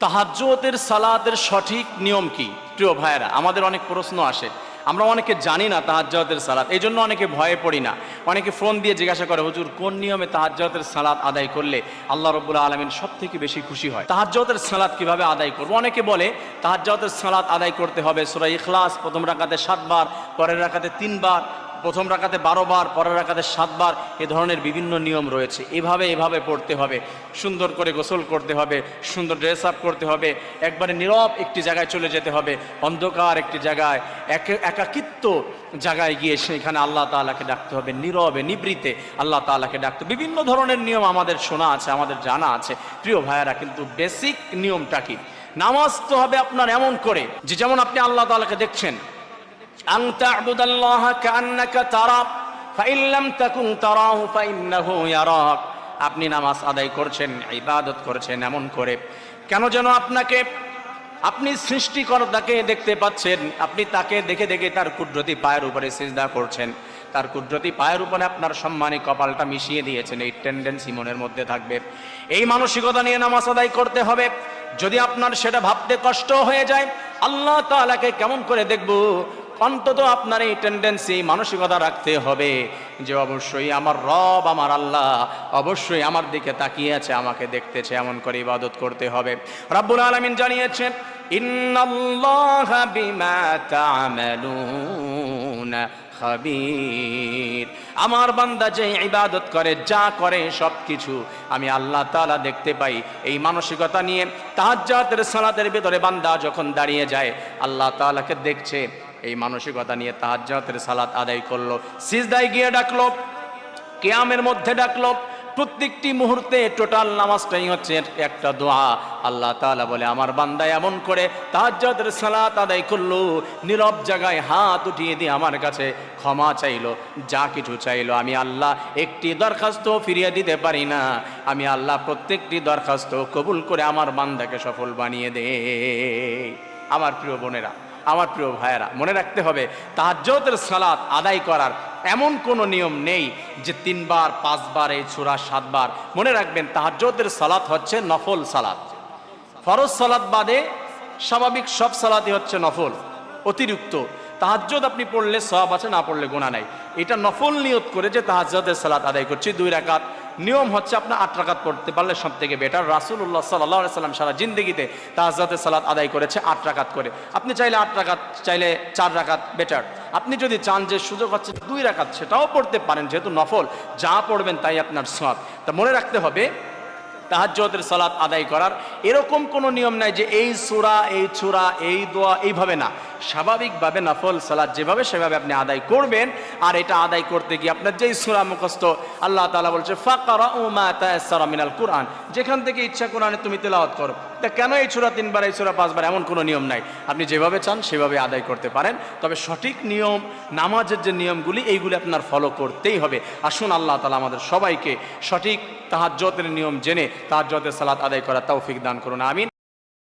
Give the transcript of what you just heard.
তাহাজ্জতের সালাতের সঠিক নিয়ম কি? প্রিয় ভাইয়েরা, আমাদের অনেক প্রশ্ন আসে। আমরা অনেকে জানি না তাহাজ্জতের সালাত এই জন্য অনেকে ভয়ে পড়ি না। অনেকে ফোন দিয়ে জিজ্ঞাসা করে, হুজুর, কোন নিয়মে তাহাজ্জতের সালাত আদায় করলে আল্লাহ রব্বুল আলমিন সব থেকে বেশি খুশি হয়? তাহাজ্জতের সালাত কীভাবে আদায় করব? অনেকে বলে, তাহাজ্জতের সালাত আদায় করতে হবে সুরা ইখলাস, প্রথম রাখাতে সাতবার, পরের রাকাতে তিনবার প্রথম রাখাতে বারো বার, পরের রাখাতে সাতবার এ ধরনের বিভিন্ন নিয়ম রয়েছে। এভাবে এভাবে পড়তে হবে। সুন্দর করে গোসল করতে হবে, সুন্দর ড্রেস আপ করতে হবে, একবারে নীরব একটি জায়গায় চলে যেতে হবে, অন্ধকার একটি জায়গায়, একে- একাকিত্ব জায়গায় গিয়ে সেখানে আল্লাহ তাআলাকে ডাকতে হবে, নীরবে, নিবৃতে আল্লাহ তাআলাকে ডাকতে বিভিন্ন ধরনের নিয়ম আমাদের শোনা আছে, আমাদের জানা আছে। প্রিয় ভাইয়েরা, কিন্তু বেসিক নিয়মটা কি? নামাজ তো হবে আপনার এমন করে যে, যেমন আপনি আল্লাহ তাআলাকে দেখছেন أن تعبد الله كأنك ترى فإن لم تكن تراه فإنه يراك আপনি নামাজ আদায় করছেন ইবাদত করছেন এমন করে কেন যেন আপনাকে আপনি সৃষ্টিকর্তাকে দেখতে পাচ্ছেন আপনি তাকে দেখে দেখে তার কুদরতি পায়ের উপরে সিজদা করছেন তার কুদরতি পায়ের উপরে আপনার সম্মানী কপালটা মিশিয়ে দিয়েছেন এই টেন্ডেন্সি মনের মধ্যে থাকবে এই মানসিকতা নিয়ে নামাজ আদায় করতে হবে যদি আপনার সেটা ভাবতে কষ্ট হয়ে যায় আল্লাহ তাআলাকে কেমন করে দেখব অন্তত আপনার এই টেন্ডেন্সি মানসিকতা রাখতে হবে যে অবশ্যই আমার রব, আমার আল্লাহ অবশ্যই আমার দিকে তাকিয়ে আছে, আমাকে দেখতেছে এমন করে ইবাদত করতে হবে। রাব্বুল আলামিন জানিয়েছেন, ইন্নাল্লাহা বিমা তা'মালুনা আমার বান্দা যে ইবাদত করে, যা করে সব কিছু আমি আল্লাহ তাআলা দেখতে পাই। এই মানসিকতা নিয়ে তাহাজ্জুদের সালাতের ভিতরে বান্দা যখন দাঁড়িয়ে যায়, আল্লাহ তাআলাকে দেখছে এই মানসিকতা নিয়ে তাহাজ্জুদের সালাত আদায় করল। সিজদায় গিয়ে ডাকলো, কেয়ামের মধ্যে ডাকলো, প্রত্যেকটি মুহূর্তে টোটাল নামাজটাই হচ্ছে একটা দোয়া। আল্লাহ তাআলা বলে, আমার বান্দা এমন করে তাহাজ্জুদের সালাত আদায় করল, নীরব জায়গায় হাত উঠিয়ে দিয়ে আমার কাছে ক্ষমা চাইলো, যা কিছু চাইলো। আমি আল্লাহ একটি দরখাস্ত ফিরিয়ে দিতে পারি না। আমি আল্লাহ প্রত্যেকটি দরখাস্ত কবুল করে আমার বান্দাকে সফল বানিয়ে দে। আমার প্রিয় বোনেরা আমার প্রিয় ভাইয়েরা, মনে রাখতে হবে তাহাজ্জতের সালাত আদায় করার এমন কোনো নিয়ম নেই যে তিনবার, পাঁচবার, এই ছোড়া সাতবার। মনে রাখবেন তাহাজ্জতের সালাত হচ্ছে নফল সালাত। ফরজ সালাত বাদে স্বাভাবিক সব সালাতই হচ্ছে নফল, অতিরিক্ত। তাহাজ্জত আপনি পড়লে সব আছে, না পড়লে গোনা নাই। এটা নফল নিয়ত করে যে তাহাজ্জতের সালাত আদায় করছি, দুই রাকাত। নিয়ম হচ্ছে আপনার আট রাকাত পড়তে পারলে সব থেকে বেটার রাসুল্লাহ সাল্লাহ সাল্লাম সারা জিন্দগিতে তাহাজ্জতের সালাত আদায় করেছে আট রাকাত করে। আপনি চাইলে আট রাকাত, চাইলে চার রাকাত বেটার আপনি যদি চান যে সুযোগ হচ্ছে দুই রাকাত, সেটাও পড়তে পারেন যেহেতু নফল। যা পড়বেন তাই আপনার সব তা মনে রাখতে হবে তাহাজ্জতের সালাত আদায় করার এরকম কোনো নিয়ম নাই যে এই সুরা, এই চূড়া এই দোয়া এইভাবে না। স্বাভাবিকভাবে নফল সালাত যেভাবে সেভাবে আপনি আদায় করবেন, আর এটা আদায় করতে গিয়ে আপনার যেই সুরা মুখস্থ, আল্লাহ তালা বলছে ফাকারা মা তায়াসসারা মিনাল কুরআন। যেখান থেকে ইচ্ছা কোরআনে তুমি তেলাওয়াত করো। তা কেন এই চূড়া তিনবার, এই চূড়া পাঁচবার এমন কোনো নিয়ম নাই? আপনি যেভাবে চান সেভাবে আদায় করতে পারেন। তবে সঠিক নিয়ম, নামাজের যে নিয়মগুলি, এইগুলি আপনার ফলো করতেই হবে। আসুন আল্লাহ তালা আমাদের সবাইকে সঠিক তাহাজ্জতের নিয়ম জেনে তাহাজ্জতের সালাত আদায় করা তৌফিক দান করুন। আমিন।